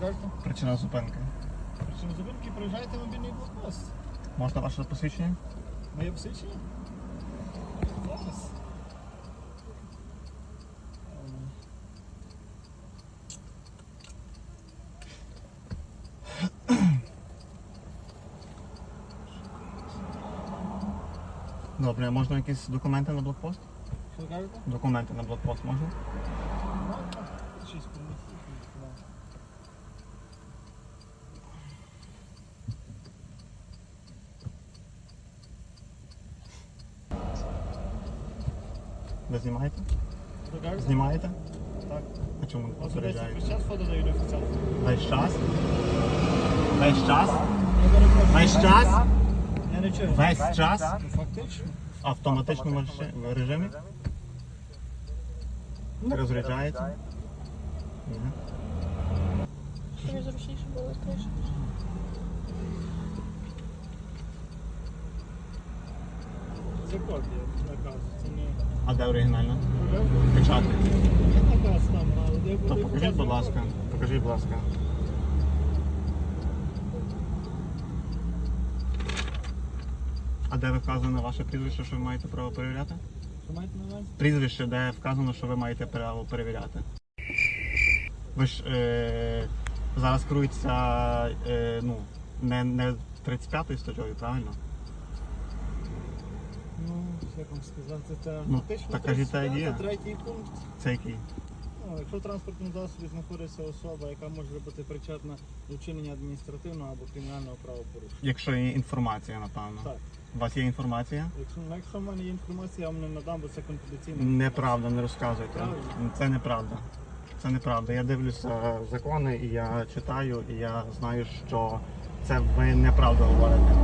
Кажете? Причина зупинки. Причому зупинки проїжджаєте мобільний блокпост. Можна ваше посвідчення? Моє посвідчення? Зараз. Добре, можна якісь документи на блокпост? Що кажете? Документи на блокпост можна? Можна? Щось принесіть. Ви знімаєте? Ви? Знімаєте? Так. А чому не попереджаєте? весь час фото дають офіціально. Весь час? Весь час? Весь час? Я не чую. Весь час? Ну, Фактично. В автоматичному режи- режимі? Розряджається? Мгм. Тобі зручніше було теж. Це копія наказу. Це не... А де оригінально? Добре? Печатник. Наказ там, але де То буде покажіть, будь ласка. Покажіть, будь ласка. А де вказано ваше прізвище, що ви маєте право перевіряти? Що маєте на увазі? Прізвище, де вказано, що ви маєте право перевіряти. Ви ж е, зараз керуєтеся е, ну, не, не 35 статтею, правильно? Як вам сказати, це Ну, фактично так кажіть, та 35, є. третій пункт. Це який? Ну, якщо в транспортному засобі знаходиться особа, яка може бути причетна до вчинення адміністративного або кримінального правопорушення. Якщо є інформація, напевно. Так. У вас є інформація? Якщо, ну, якщо в мене є інформація, я вам не надам, бо це конфіденційна. Неправда, не розказуйте. Правильно. Це неправда. Це неправда. Я дивлюся закони і я читаю, і я знаю, що це ви неправду говорите.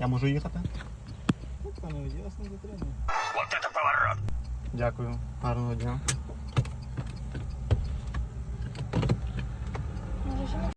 Я можу їхати? Ну, пане, я вас не затримую. Дякую. Гарного дня.